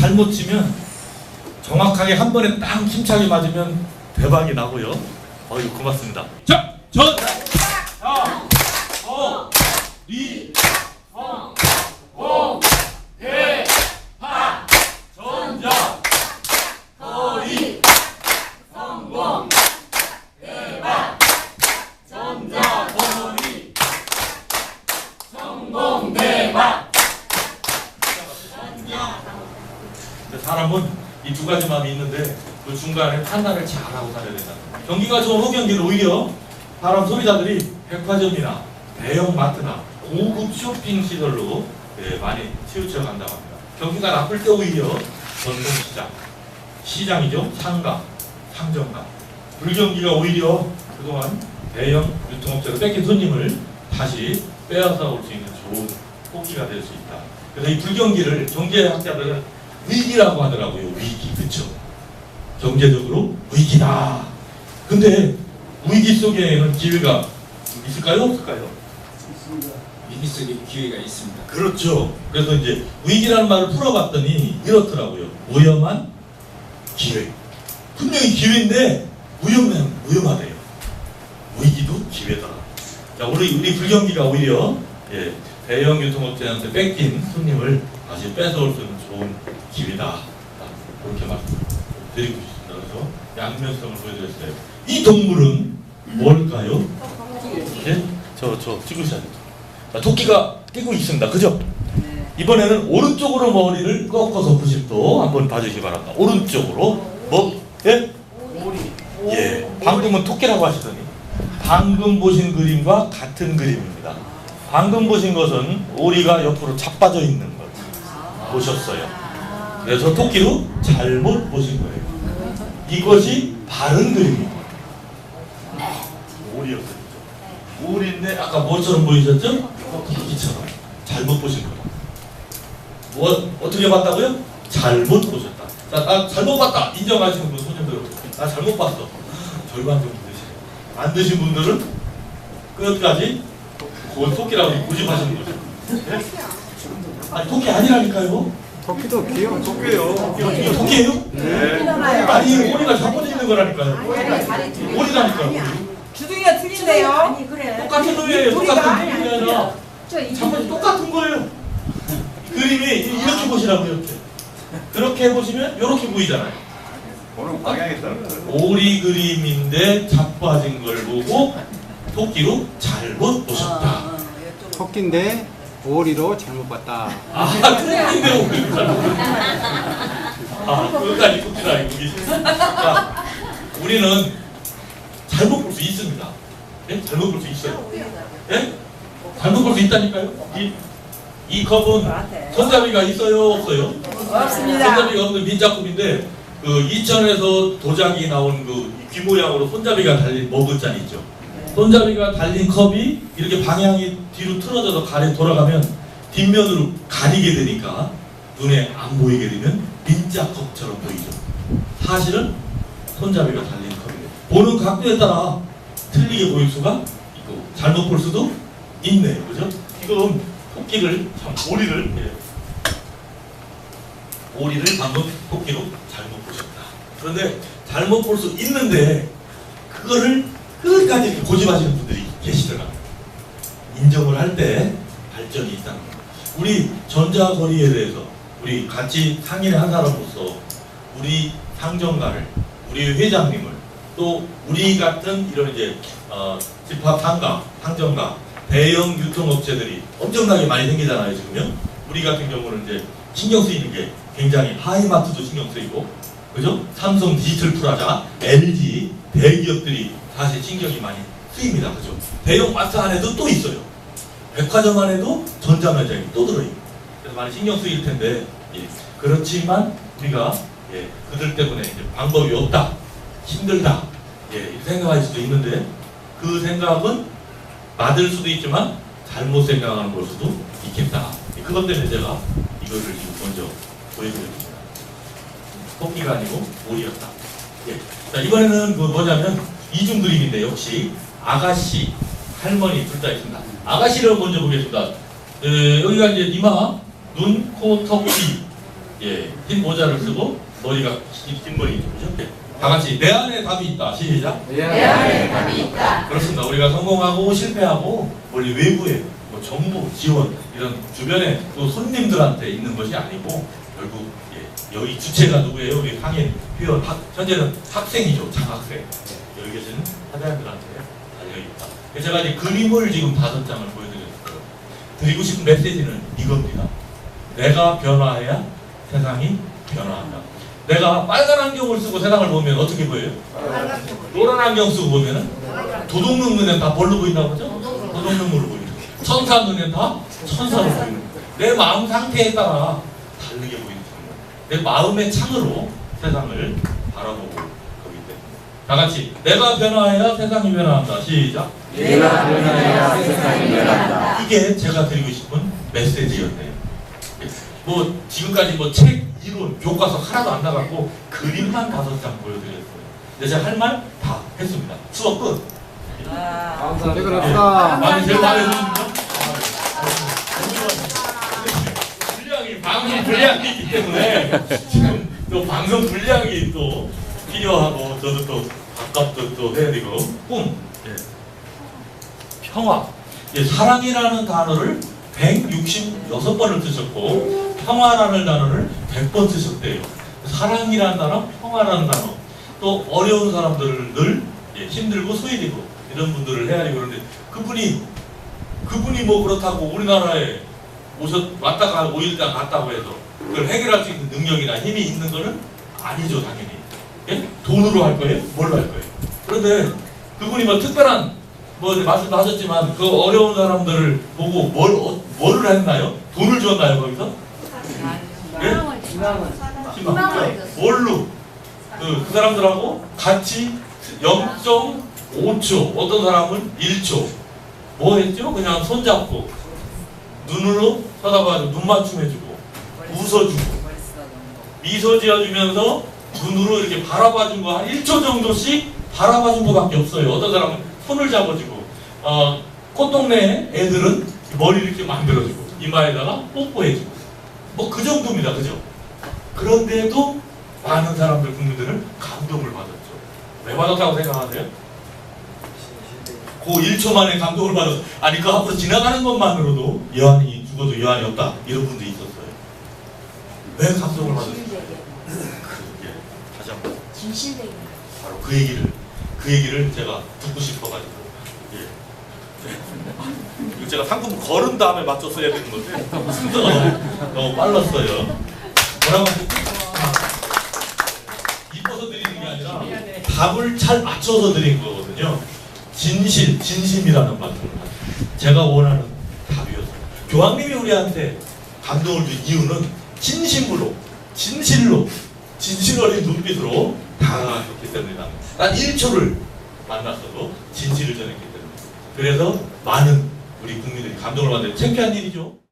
잘못 치면 정확하게 한 번에 딱 힘차게 맞으면 대박이 나고요. 어유 고맙습니다. 자, 전, 자, 어, 리, 성, 공, 대, 파, 전자, 거리, 성공, 대박, 전자, 거리, 성공, 대박. 근데 사람은 이 두 가지 마음이 있는데 그 중간에 판단을 잘하고 살아야 된다. 경기가 좋은 호경기는 오히려 사람 소비자들이 백화점이나 대형 마트나 고급 쇼핑 시설로 예, 많이 치우쳐 간다고 합니다. 경기가 나쁠 때 오히려 전통시장, 시장이죠. 상가, 상점가. 불경기가 오히려 그동안 대형 유통업체로 뺏긴 손님을 다시 빼앗아 올 수 있는 좋은 호기가 될 수 있다. 그래서 이 불경기를 경제학자들은 위기라고 하더라고요. 위기, 그쵸? 경제적으로 위기다. 근데 위기 속에는 기회가 있을까요? 없을까요? 위기 속에 기회가 있습니다. 그렇죠. 그래서 이제 위기라는 말을 풀어봤더니 이렇더라고요. 위험한 기회. 분명히 기회인데 위험한 위험하대요. 위기도 기회더라. 자, 우리 우리 불경기가 오히려 예, 대형 유통업체한테 뺏긴 손님을 다시 뺏어올 수 있는 좋은 기회다. 아, 그렇게 말씀드리고 싶습니다. 그래서 양면성을 보여드렸어요. 이 동물은 뭘까요? 예? 저, 저 찍으셔야 돼요. 자, 토끼가 뛰고 있습니다. 그죠? 이번에는 오른쪽으로 머리를 꺾어서 90도 한번 봐주시기 바랍니다. 오른쪽으로. 뭐? 예? 예. 방금은 토끼라고 하시더니 방금 보신 그림과 같은 그림입니다. 방금 보신 것은 오리가 옆으로 자빠져 있는 걸 보셨어요. 그래서 토끼로 잘못 보신 거예요. 이것이 바른 그림입니다. 오리였어요. 오리인데 아까 뭐처럼 보이셨죠? 토끼처럼 잘못 보신 거예요. 뭐 어떻게 봤다고요? 잘못 보셨다. 자, 나 잘못 봤다. 인정하시는 분 손좀 들어. 나 잘못 봤어. 절반 정도 드시네. 안 드신 분들은 끝까지 고 토끼라고 고집하시는 거죠. 네? 아니 토끼 아니라니까요. 토끼도 귀여운 토끼예요. 이거 토끼예요? 네. 아니 오리가 자빠져 있는 거라니까요. 오리라니까요. 주둥이가 틀린데요? 아니 그래. 똑같은 놈이에요. 똑같은 놈이 아니라 저 이- 자빠져 똑같은 거예요. 그림이 이렇게 보시라고 이렇게. 그렇게 해보시면 이렇게 보이잖아요. 보는 방향에 따라. 오리 그림인데 자빠진 걸 보고 토끼로 잘못 보셨다. 토끼인데 오리로 잘못 봤다. 아, 토끼인데 오리가. 아, 그것까지 토끼다 아니고 우리는 잘못 볼 수 있습니다. 예? 잘못 볼 수 있어요. 예? 잘못 볼 수 있다니까요. 이, 이 컵은 손잡이가 있어요, 없어요? 없습니다. 손잡이가 없는 민작품인데 그 이천에서 도자기 나온 그 귀 모양으로 손잡이가 달린 머그잔 있죠. 손잡이가 달린 컵이 이렇게 방향이 뒤로 틀어져서 가래 돌아가면 뒷면으로 가리게 되니까 눈에 안 보이게 되면 민자컵처럼 보이죠. 사실은 손잡이가 달린 컵이에요. 보는 각도에 따라 틀리게 보일 수가 있고 잘못 볼 수도 있네요. 그죠? 지금 토끼를 참 오리를 예. 오리를 방금 토끼로 잘못 보셨다. 그런데 잘못 볼 수 있는데 그거를 끝까지 고집하시는 분들이 계시더라고요. 인정을 할 때 발전이 있다는 거. 우리 전자거리에 대해서 우리 같이 상인의 한 사람으로서 우리 상점가를 우리 회장님을 또 우리 같은 이런 이제 어, 집합 상가, 상점가, 대형 유통업체들이 엄청나게 많이 생기잖아요 지금요. 우리 같은 경우는 이제 신경 쓰이는 게 굉장히 하이마트도 신경 쓰이고 그죠? 삼성 디지털 프라자, LG 대기업들이 사실 신경이 많이 쓰입니다. 그죠? 대형 마트 안에도 또 있어요. 백화점 안에도 전자매장이 또 들어있고 그래서 많이 신경 쓰일 텐데 예. 그렇지만 우리가 예, 그들 때문에 이제 방법이 없다 힘들다 예, 생각할 수도 있는데 그 생각은 맞을 수도 있지만 잘못 생각하는 걸 수도 있겠다 예, 그것 때문에 제가 이거를 지금 먼저 보여드렸습니다 토끼가 아니고 오리였다 예. 자 이번에는 그 뭐냐면 이중 그림인데 역시 아가씨 할머니 둘 다 있습니다. 아가씨를 먼저 보겠습니다. 에, 여기가 이제 이마, 눈, 코, 턱, 귀. 예, 흰 모자를 쓰고 머리가 긴, 긴 머리 그죠? 예. 다 같이 내 안에 답이 있다. 시작. 내 안에 답이 있다. 그렇습니다. 우리가 성공하고 실패하고 원래 외부에 뭐 정부 지원 이런 주변에 또 손님들한테 있는 것이 아니고 결국 예, 여기 주체가 누구예요? 우리 상인 회원 학, 현재는 학생이죠. 장학생 여기 계시는 사장님들한테 달려 있다. 그래서 제가 이제 그림을 지금 다섯 장을 보여드렸어요. 드리고 싶은 메시지는 이겁니다. 내가 변화해야 세상이 변화한다. 내가 빨간 안경을 쓰고 세상을 보면 어떻게 보여요? 노란 안경 쓰고 보면은 도둑놈 눈엔 다 뭘로 보인다고 그러죠? 도둑놈으로 보인다. 천사 눈엔 다 천사로 보인다. 내 마음 상태에 따라 다르게 보이는. 내 마음의 창으로 세상을 바라보고. 다 같이 내가 변화해야 세상이 변화한다. 시작. 내가 변화해야 세상이 변한다. 이게 제가 드리고 싶은 메시지였네요. 뭐 지금까지 뭐 책, 이론, 교과서 하나도 안 나갔고 그림만 다섯 장 보여드렸어요. 근데 제가 할 말 다 했습니다. 수업 끝. 퇴근합시다. 많이 제일 듭니다. 분량이 방송 분량이 있기 때문에 지금 또 방송 분량이 또 필요하고 저도 또 밥값도 또 해야 되고 꿈 예. 평화 예, 사랑이라는 단어를 166번을 쓰셨고 평화라는 단어를 100번 쓰셨대요. 사랑이라는 단어, 평화라는 단어 또 어려운 사람들을 늘 예, 힘들고 소외되고 이런 분들을 헤아리고 그러는데 그분이 그분이 뭐 그렇다고 우리나라에 오셨 왔다가 5일간 갔다고 해서 그걸 해결할 수 있는 능력이나 힘이 있는 거는 아니죠 당연히 예? 돈으로 할 거예요? 뭘로 할 거예요? 그런데 그분이 뭐 특별한 뭐 말씀도 하셨지만 그 어려운 사람들을 보고 뭘 어, 뭐를 했나요? 돈을 줬나요 거기서? 예? 희망. 뭘로? 그, 그 사람들하고 같이 0.5초, 어떤 사람은 1초. 뭐 했죠? 그냥 손잡고, 눈으로 쳐다봐주고, 눈 맞춤 해주고, 웃어주고, 미소 지어주면서 눈으로 이렇게 바라봐준 거 한 1초 정도씩 바라봐준 거밖에 없어요. 어떤 사람은 손을 잡아주고, 어, 꽃동네 애들은 머리 이렇게 만들어주고, 이마에다가 뽀뽀해주고. 뭐 그 정도입니다. 그죠? 그런데도 많은 사람들 국민들은 감동을 받았죠. 왜 받았다고 생각하세요? 그 1초 만에 감동을 받아서 아니 그 앞으로 지나가는 것만으로도 여한이 죽어도 여한이 없다 이런 분도 있었어요. 왜 감동을 받았어요? 진실되게 바로 그 얘기를 그 얘기를 제가 듣고 싶어가지고 예. 제가 상품 걸은 다음에 맞춰서 해야 되는 건데 순서가 너무, 빨랐어요. 뭐라고 하죠? 이뻐서 드리는 게 아니라 답을 잘 맞춰서 드린 거거든요. 진실, 진심이라는 말을 제가 원하는 답이었어요. 교황님이 우리한테 감동을 준 이유는 진심으로, 진실로, 진실 어린 눈빛으로 다가갔기 때문이다. 난 1초를 만났어도 진실을 전했기 때문에. 그래서 많은 우리 국민들이 감동을 받는 창피한 일이죠.